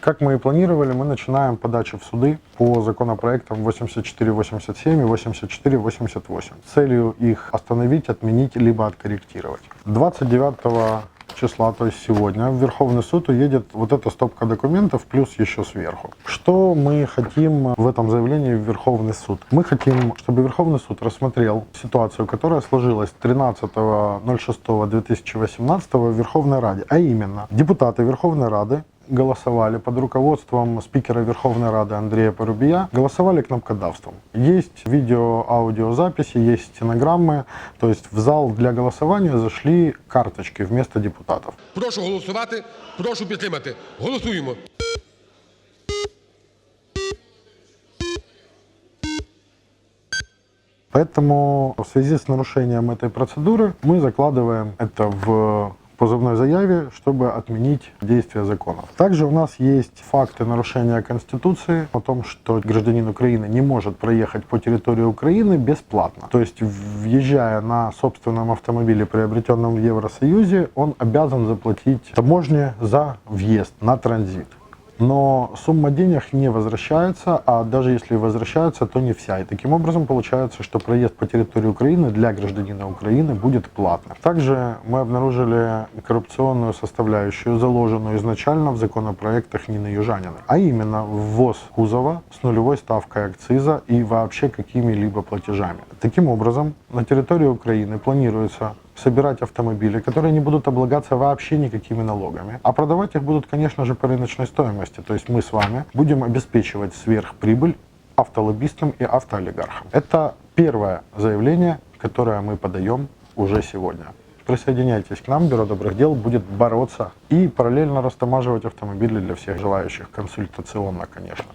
Как мы и планировали, мы начинаем подачу в суды по законопроектам 8487 и 8488 с целью их остановить, отменить либо откорректировать. 29 числа, то есть сегодня, в Верховный суд уедет вот эта стопка документов плюс еще сверху. Что мы хотим в этом заявлении в Верховный суд? Мы хотим, чтобы Верховный суд рассмотрел ситуацию, которая сложилась 13.06.2018 в Верховной Раде, а именно депутаты Верховной Рады голосовали под руководством спикера Верховной Рады Андрея Порубия, голосовали кнопкодавством. Есть видео, аудиозаписи, есть стенограммы, то есть в зал для голосования зашли карточки вместо депутатов. Прошу голосувати, прошу підтримати. Голосуємо. Поэтому в связи с нарушением этой процедуры мы закладываем это в позывной заяве, чтобы отменить действие законов. Также у нас есть факты нарушения Конституции о том, что гражданин Украины не может проехать по территории Украины бесплатно. То есть, въезжая на собственном автомобиле, приобретенном в Евросоюзе, он обязан заплатить таможне за въезд на транзит. Но сумма денег не возвращается, а даже если возвращается, то не вся. И таким образом получается, что проезд по территории Украины для гражданина Украины будет платным. Также мы обнаружили коррупционную составляющую, заложенную изначально в законопроектах Нины Южаниной, а именно ввоз кузова с нулевой ставкой акциза и вообще какими-либо платежами. Таким образом, на территории Украины планируется собирать автомобили, которые не будут облагаться вообще никакими налогами. А продавать их будут, конечно же, по рыночной стоимости. То есть мы с вами будем обеспечивать сверхприбыль автолоббистам и автоолигархам. Это первое заявление, которое мы подаем уже сегодня. Присоединяйтесь к нам, Бюро добрых дел будет бороться и параллельно растамаживать автомобили для всех желающих, консультационно, конечно.